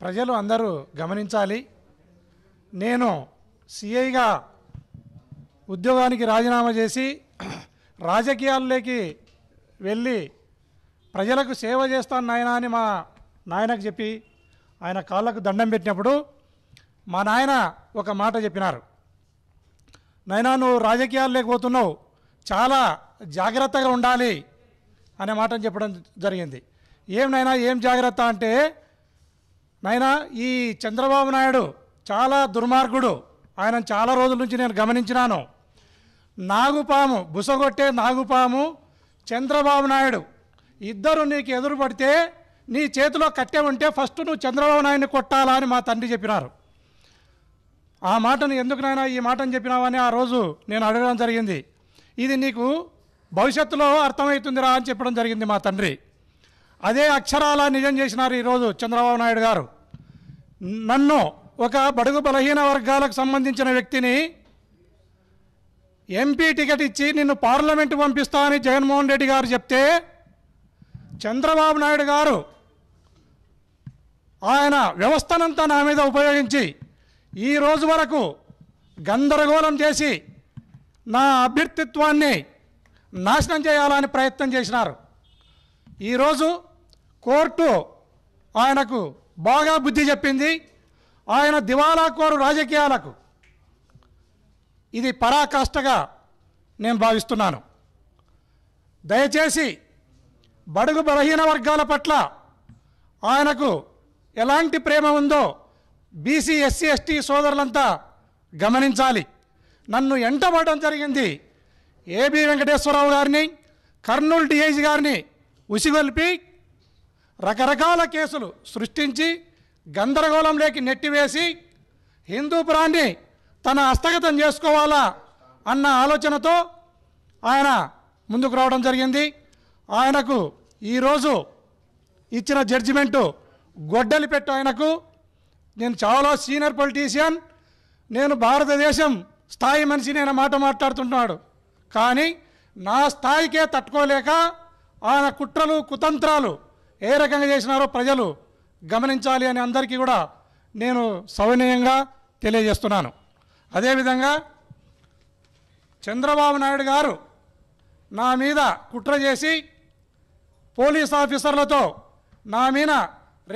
ప్రజలు అందరూ గమనించాలి. నేను సిఐగా ఉద్యోగానికి రాజీనామా చేసి రాజకీయాల్లోకి వెళ్ళి ప్రజలకు సేవ చేస్తాను నాయన అని మా నాయనకు చెప్పి ఆయన కాళ్ళకు దండం పెట్టినప్పుడు మా నాయన ఒక మాట చెప్పినారు. నైనా నువ్వు రాజకీయాల్లోకి పోతున్నావు. చాలా జాగ్రత్తగా ఉండాలి అనే మాటను చెప్పడం జరిగింది. ఏం నైనా ఏం జాగ్రత్త అంటే నాయనా ఈ చంద్రబాబు నాయుడు చాలా దుర్మార్గుడు. ఆయన చాలా రోజుల నుంచి నేను గమనించినాను. నాగుపాము బుసగొట్టే నాగుపాము చంద్రబాబు నాయుడు ఇద్దరు నీకు ఎదురు పడితే నీ చేతిలో కట్టె ఉంటే ఫస్ట్ నువ్వు చంద్రబాబు నాయుడిని కొట్టాలా అని మా తండ్రి చెప్పినారు. ఆ మాటను ఎందుకు నాయన ఈ మాటను చెప్పినావని ఆ రోజు నేను అడగడం జరిగింది. ఇది నీకు భవిష్యత్తులో అర్థమవుతుందిరా అని చెప్పడం జరిగింది మా తండ్రి. అదే అక్షరాల నిజం చేసినారు ఈరోజు చంద్రబాబు నాయుడు గారు. నన్ను ఒక బడుగు బలహీన వర్గాలకు సంబంధించిన వ్యక్తిని ఎంపీ టికెట్ ఇచ్చి నిన్ను పార్లమెంటు పంపిస్తా అని జగన్మోహన్ రెడ్డి గారు చెప్తే చంద్రబాబు నాయుడు గారు ఆయన వ్యవస్థనంతా నా మీద ఉపయోగించి ఈ రోజు వరకు గందరగోళం చేసి నా అభ్యర్థిత్వాన్ని నాశనం చేయాలని ప్రయత్నం చేసినారు. ఈరోజు కోర్టు ఆయనకు బాగా బుద్ధి చెప్పింది. ఆయన దివాలా కోరు రాజకీయాలకు. ఇది పరాకాష్ఠగా నేను భావిస్తున్నాను. దయచేసి బడుగు బలహీన వర్గాల పట్ల ఆయనకు ఎలాంటి ప్రేమ ఉందో బీసీ ఎస్సీ ఎస్టీ సోదరులంతా గమనించాలి. నన్ను ఎంటబడడం జరిగింది ఏబి వెంకటేశ్వరరావు గారిని కర్నూలు డిఐజీ గారిని ఉసిగొల్పి రకరకాల కేసులు సృష్టించి గందరగోళంలోకి నెట్టివేసి హిందూపురాన్ని తన హస్తగతం చేసుకోవాలా అన్న ఆలోచనతో ఆయన ముందుకు రావడం జరిగింది. ఆయనకు ఈరోజు ఇచ్చిన జడ్జిమెంటు గొడ్డలి పెట్టు ఆయనకు. నేను చాలా సీనియర్ పొలిటీషియన్ నేను భారతదేశం స్థాయి మనిషి నేను మాట మాట్లాడుతున్నాడు. కానీ నా స్థాయికే తట్టుకోలేక ఆయన కుట్రలు కుతంత్రాలు ఏ రకంగా చేసినారో ప్రజలు గమనించాలి అని అందరికీ కూడా నేను సవినయంగా తెలియజేస్తున్నాను. అదేవిధంగా చంద్రబాబు నాయుడు గారు నా మీద కుట్ర చేసి పోలీస్ ఆఫీసర్లతో నా మీద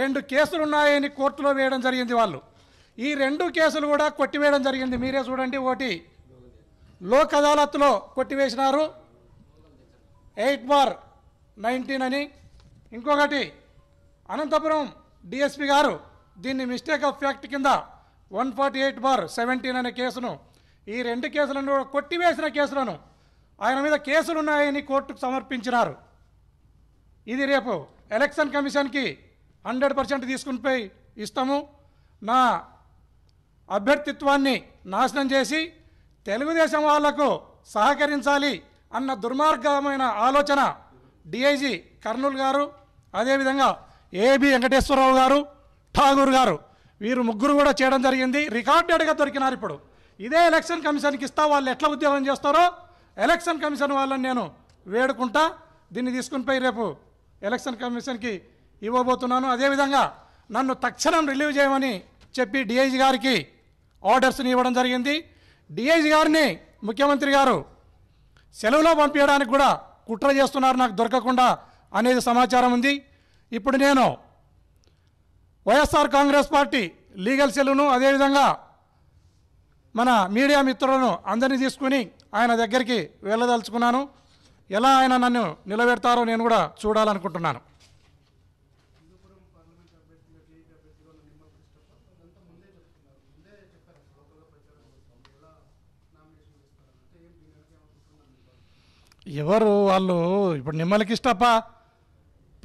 రెండు కేసులు ఉన్నాయని కోర్టులో వేయడం జరిగింది వాళ్ళు. ఈ రెండు కేసులు కూడా కొట్టివేయడం జరిగింది. మీరే చూడండి ఒకటి లోక్ అదాలత్లో కొట్టివేసినారు. ఎయిట్ బార్ నైన్టీన్ అని ఇంకొకటి అనంతపురం డిఎస్పి గారు దీన్ని మిస్టేక్ ఆఫ్ ఫ్యాక్ట్ కింద one forty eight bar seventeen అనే కేసును ఈ రెండు కేసులను కూడా కొట్టివేసిన కేసులను ఆయన మీద కేసులు ఉన్నాయని కోర్టుకు సమర్పించినారు. ఇది రేపు ఎలక్షన్ కమిషన్కి హండ్రెడ్ పర్సెంట్ తీసుకుని పోయి ఇస్తాము. నా అభ్యర్థిత్వాన్ని నాశనం చేసి తెలుగుదేశం వాళ్ళకు సహకరించాలి అన్న దుర్మార్గమైన ఆలోచన డిఐజీ కర్నూలు గారు అదేవిధంగా ఏబి వెంకటేశ్వరరావు గారు ఠాగూర్ గారు వీరు ముగ్గురు కూడా చేయడం జరిగింది. రికార్డెడ్గా దొరికినారు ఇప్పుడు. ఇదే ఎలక్షన్ కమిషన్కి ఇస్తా వాళ్ళు ఎట్లా ఉద్యోగం చేస్తారో ఎలక్షన్ కమిషన్ వాళ్ళని నేను వేడుకుంటా. దీన్ని తీసుకుని పోయి రేపు ఎలక్షన్ కమిషన్కి ఇవ్వబోతున్నాను. అదేవిధంగా నన్ను తక్షణం రిలీవ్ చేయమని చెప్పి డిఐజీ గారికి ఆర్డర్స్ని ఇవ్వడం జరిగింది. డిఐజీ గారిని ముఖ్యమంత్రి గారు సెలవులో పంపించడానికి కూడా కుట్ర చేస్తున్నారు. నాకు దొరకకుండా అనేది సమాచారం ఉంది. ఇప్పుడు నేను వైఎస్ఆర్ కాంగ్రెస్ పార్టీ లీగల్ సెల్లును అదేవిధంగా మన మీడియా మిత్రులను అందరినీ తీసుకుని ఆయన దగ్గరికి వెళ్ళదలుచుకున్నాను. ఎలా ఆయన నన్ను నిలబెడతారో నేను కూడా చూడాలనుకుంటున్నాను. ఎవరు వాళ్ళు ఇప్పుడు నిమ్మలకి ఇష్టప్ప?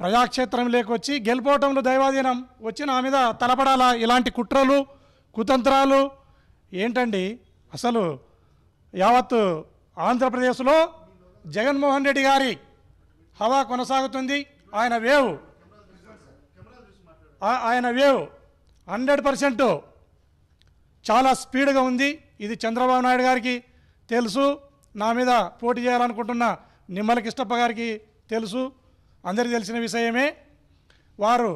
ప్రజాక్షేత్రం లేకొచ్చి గెలిపోవటంలో దైవాధీనం వచ్చి నా మీద తలపడాలా? ఇలాంటి కుట్రలు కుతంత్రాలు ఏంటండి? అసలు యావత్తు ఆంధ్రప్రదేశ్లో జగన్మోహన్ రెడ్డి గారి హవా కొనసాగుతుంది. ఆయన వేవ్. ఆయన వేవ్. హండ్రెడ్ పర్సెంట్ చాలా స్పీడ్గా ఉంది. ఇది చంద్రబాబు నాయుడు గారికి తెలుసు. నా మీద పోటీ చేయాలనుకుంటున్న నిమ్మల కృష్ణప్ప గారికి తెలుసు. అందరికీ తెలిసిన విషయమే వారు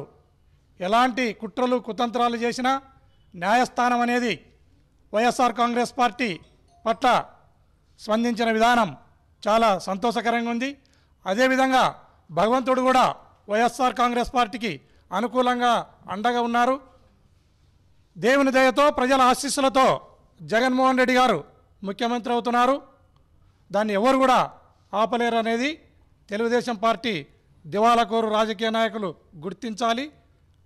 ఎలాంటి కుట్రలు కుతంత్రాలు చేసినా న్యాయస్థానం అనేది వైఎస్ఆర్ కాంగ్రెస్ పార్టీ పట్ల స్పందించిన విధానం చాలా సంతోషకరంగా ఉంది. అదేవిధంగా భగవంతుడు కూడా వైఎస్ఆర్ కాంగ్రెస్ పార్టీకి అనుకూలంగా అండగా ఉన్నారు. దేవుని దయతో ప్రజల ఆశీస్సులతో జగన్మోహన్ రెడ్డి గారు ముఖ్యమంత్రి అవుతున్నారు. దాన్ని ఎవరు కూడా ఆపలేరు అనేది తెలుగుదేశం పార్టీ దివాలకోరు రాజకీయ నాయకులు గుర్తించాలి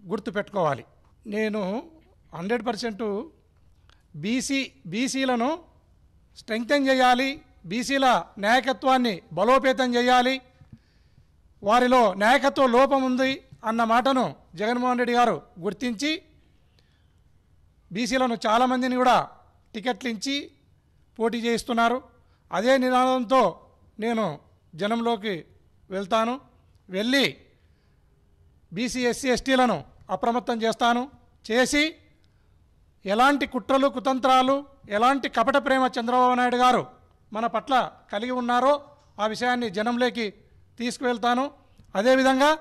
గుర్తుపెట్టుకోవాలి. నేను హండ్రెడ్ పర్సెంట్ బీసీ బీసీలను స్ట్రెంగ్తన్ చేయాలి బీసీల నాయకత్వాన్ని బలోపేతం చేయాలి వారిలో నాయకత్వ లోపం ఉంది అన్న మాటను జగన్మోహన్ రెడ్డి గారు గుర్తించి బీసీలను చాలామందిని కూడా టికెట్లు ఇచ్చి పోటీ చేయిస్తున్నారు. అదే నినాదంతో నేను జనంలోకి వెళ్తాను. వెళ్ళి బీసీ ఎస్సీ ఎస్టీలను అప్రమత్తం చేస్తాను. చేసి ఎలాంటి కుట్రలు కుతంత్రాలు ఎలాంటి కపట ప్రేమ చంద్రబాబు నాయుడు గారు మన పట్ల కలిగి ఉన్నారో ఆ విషయాన్ని జనంలోకి తీసుకువెళ్తాను. అదేవిధంగా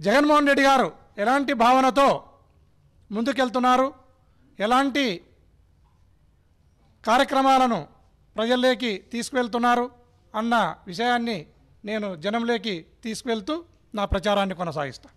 జగన్మోహన్ రెడ్డి గారు ఎలాంటి భావనతో ముందుకెళ్తున్నారు? ఎలాంటి కార్యక్రమాలను ప్రజల్లోకి తీసుకువెళ్తున్నారు? అన్న విషయాన్ని నేను జనంలోకి తీసుకువెళ్తూ నా ప్రచారాన్ని కొనసాగిస్తా.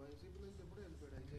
వైసీపీ ఎప్పుడు వెళ్ళిపోయాడు అయితే